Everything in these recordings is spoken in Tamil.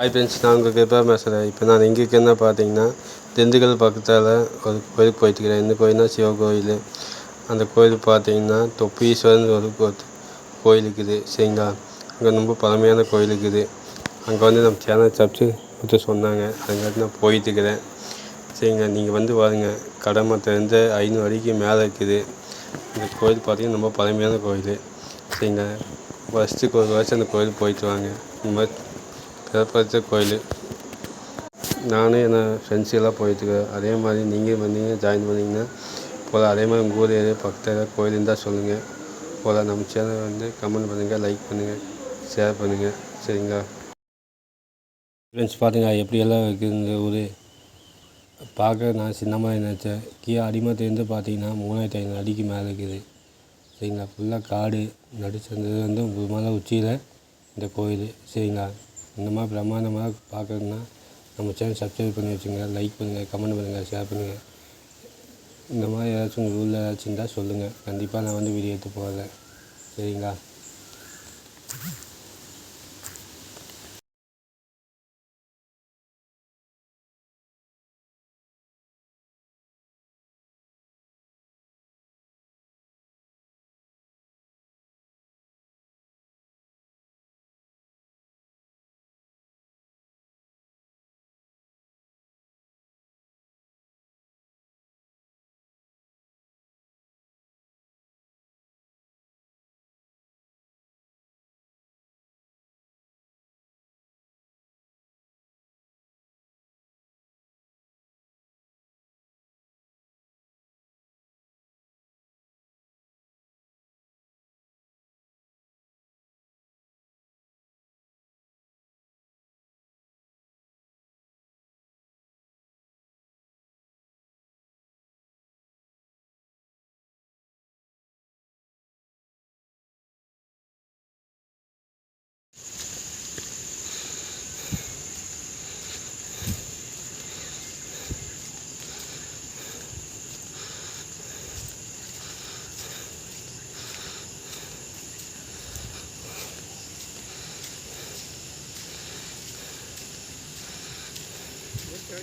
ஹாய் ஃப்ரெண்ட்ஸ் நான் உங்கள் கிருப்பா பேசுகிறேன் இப்போ நான் எங்கே இருக்கேன்னு பார்த்தீங்கன்னா திண்டுக்கல் பக்கத்தில் ஒரு கோயிலுக்கு போயிட்டுக்கிறேன் இந்த கோயில்னா சிவ கோயில். அந்த கோயில் பார்த்தீங்கன்னா தொப்பீஸ்வரன் ஒரு கோயில் இருக்குது. சரிங்களா? அங்கே ரொம்ப பழமையான கோயில் இருக்குது. அங்கே வந்து நம்ம சேனல் சப்ச்சு கொடுத்து சொன்னாங்க. அதுங்காட்டி நான் போயிட்டு இருக்கிறேன் சரிங்களா? நீங்கள் வந்து வாருங்க. பாருங்கள் கடமத்துலேருந்து ஐநூறு அடிக்கு மேலே இருக்குது. இந்த கோயில் பார்த்தீங்கன்னா ரொம்ப பழமையான கோயில். சரிங்களா? வருஷத்துக்கு ஒரு வருஷம் அந்த கோயில் போயிட்டு வாங்க. இந்த மாதிரி சிறப்பற்ற கோயில். நானும் என்ன ஃப்ரெண்ட்ஸ் எல்லாம் போயிட்டுருக்கேன் அதே மாதிரி நீங்கள் வந்தீங்க ஜாயின் பண்ணிங்கன்னா போல் அதே மாதிரி உங்கள் ஊர் ஏரியா பக்கத்தில் ஏதாவது கோயில் இருந்தால் சொல்லுங்கள் போல் நம்ம சேனல் வந்து கமெண்ட் பண்ணுங்கள் லைக் பண்ணுங்கள் ஷேர் பண்ணுங்கள் சரிங்களா? ஃப்ரெண்ட்ஸ் பார்த்தீங்க எப்படியெல்லாம் இருக்குது இந்த ஊர்? பார்க்க நான் சின்ன மாதிரி நினச்சேன். கீழே அடிமத்திலேருந்து பார்த்தீங்கன்னா மூணாயிரத்தி ஐநூறு அடிக்கு மேலே இருக்குது. சரிங்களா? ஃபுல்லாக காடு நடுச்சந்தது வந்து ஒரு மலை உச்சியில் இந்த கோயில். சரிங்களா? இந்த மாதிரி பிரம்மாண்டமாக பார்க்கணுன்னா நம்ம சேனல் சப்ஸ்கிரைப் பண்ணி வச்சுங்க லைக் பண்ணுங்கள் கமெண்ட் பண்ணுங்கள் ஷேர் பண்ணுங்கள் இந்த மாதிரி ஏதாச்சும் உங்கள் ஊரில் ஏதாச்சும் இருந்தால் சொல்லுங்கள் கண்டிப்பாக நான் வந்து வீடியோ எடுத்து போகிறேன் சரிங்களா?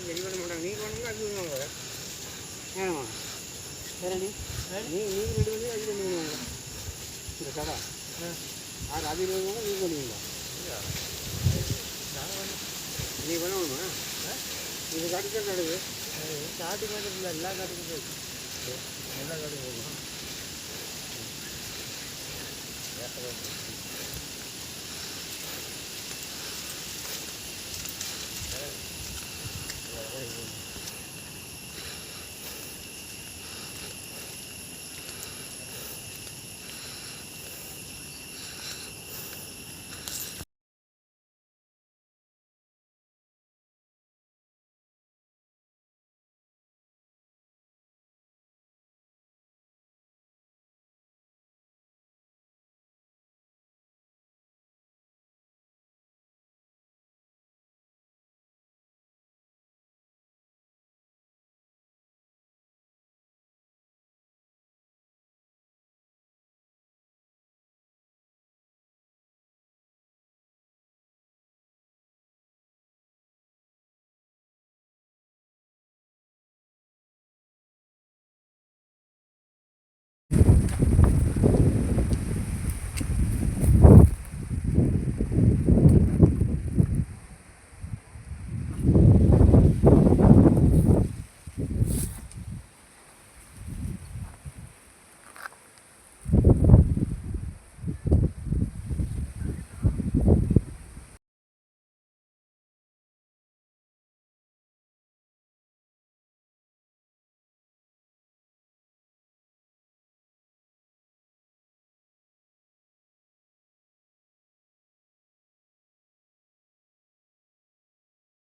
ரெடி பண்ண மாட்டாங்க நீ பண்ணுங்க அது பண்ணுவாங்க ஏமா சரி நீ நீ ரெடி பண்ணி அது பண்ணி பண்ணுவாங்க இந்த கடை ஆறு அது பண்ணுவாங்க நீ பண்ணுவீங்களா நீ பண்ணணுமா இது காட்டுக்கே கிடக்கு காட்டு காட்டு இல்லை எல்லா காட்டுக்கும் எல்லா காட்டுக்கும்